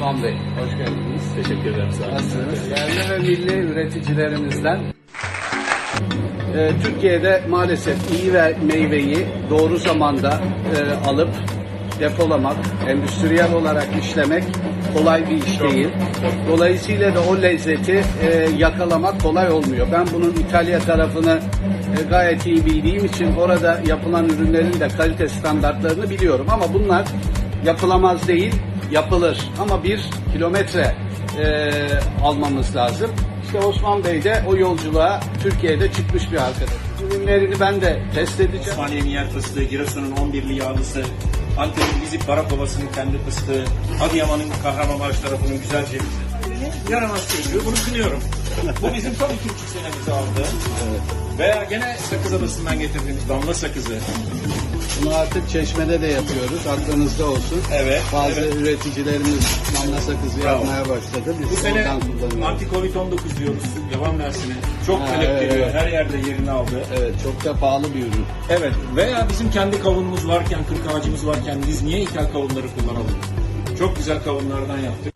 Osman Bey, hoş geldiniz. Teşekkür ederim sağ olun. Nasılsınız? Yerli ve milli üreticilerimizden e, Türkiye'de maalesef iyi ve meyveyi doğru zamanda e, alıp depolamak, endüstriyel olarak işlemek kolay bir iş değil. Dolayısıyla da o lezzeti e, yakalamak kolay olmuyor. Ben bunun İtalya tarafını e, gayet iyi bildiğim için orada yapılan ürünlerin de kalite standartlarını biliyorum. Ama bunlar yapılamaz değil, yapılır. Ama bir kilometre e, almamız lazım. İşte Osman Bey de o yolculuğa Türkiye'de çıkmış bir arkadaş. Ürünlerini ben de test edeceğim. Osmaniye Miyer fıstığı, Giresun'un 11'li yağlısı, Antep'in Bizik Barakova'sının kendi fıstığı, Adıyaman'ın Kahramanmaraş tarafının güzel cevizi. Yaramaz çocuğu, bunu kınıyorum. Bu bizim tam iki buçuk senemizi aldı. Veya gene sakız adasından getirdiğimiz damla sakızı. Bunu artık çeşmede de yapıyoruz. Aklınızda olsun. Evet, Bazı evet. üreticilerimiz damla sakızı Bravo. yapmaya başladı. Biz Bu sene oradan kullanıyoruz. anti-Covid-19 diyoruz. Yaban mersini. Çok Ha, talep evet, geliyor. evet. Her yerde yerini aldı. Evet, çok da pahalı bir ürün. Evet veya bizim kendi kavunumuz varken, kırk ağacımız varken biz niye ithal kavunları kullanalım? Çok güzel kavunlardan yaptık.